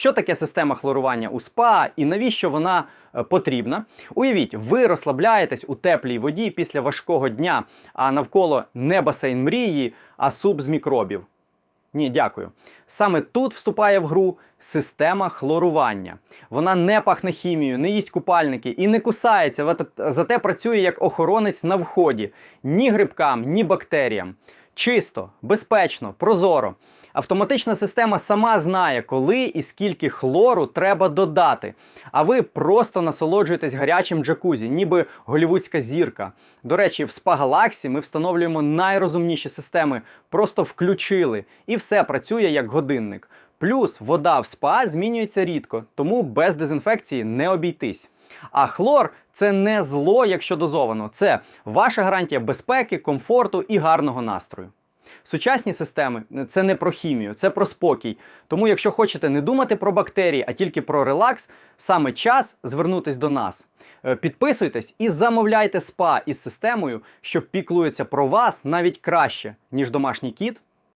Що таке система хлорування у СПА і навіщо вона е, потрібна? Уявіть, ви розслабляєтесь у теплій воді після важкого дня, а навколо не басейн мрії, а суп з мікробів. Ні, дякую. Саме тут вступає в гру система хлорування. Вона не пахне хімією, не їсть купальники і не кусається, зате працює як охоронець на вході ні грибкам, ні бактеріям. Чисто, безпечно, прозоро. Автоматична система сама знає, коли і скільки хлору треба додати. А ви просто насолоджуєтесь гарячим джакузі, ніби голівудська зірка. До речі, в Spa Galaxy ми встановлюємо найрозумніші системи, просто включили, і все працює як годинник. Плюс вода в спа змінюється рідко, тому без дезінфекції не обійтись. А хлор це не зло, якщо дозовано. Це ваша гарантія безпеки, комфорту і гарного настрою. Сучасні системи це не про хімію, це про спокій. Тому, якщо хочете не думати про бактерії, а тільки про релакс, саме час звернутись до нас. Е, Підписуйтесь і замовляйте спа із системою, що піклується про вас навіть краще, ніж домашній кіт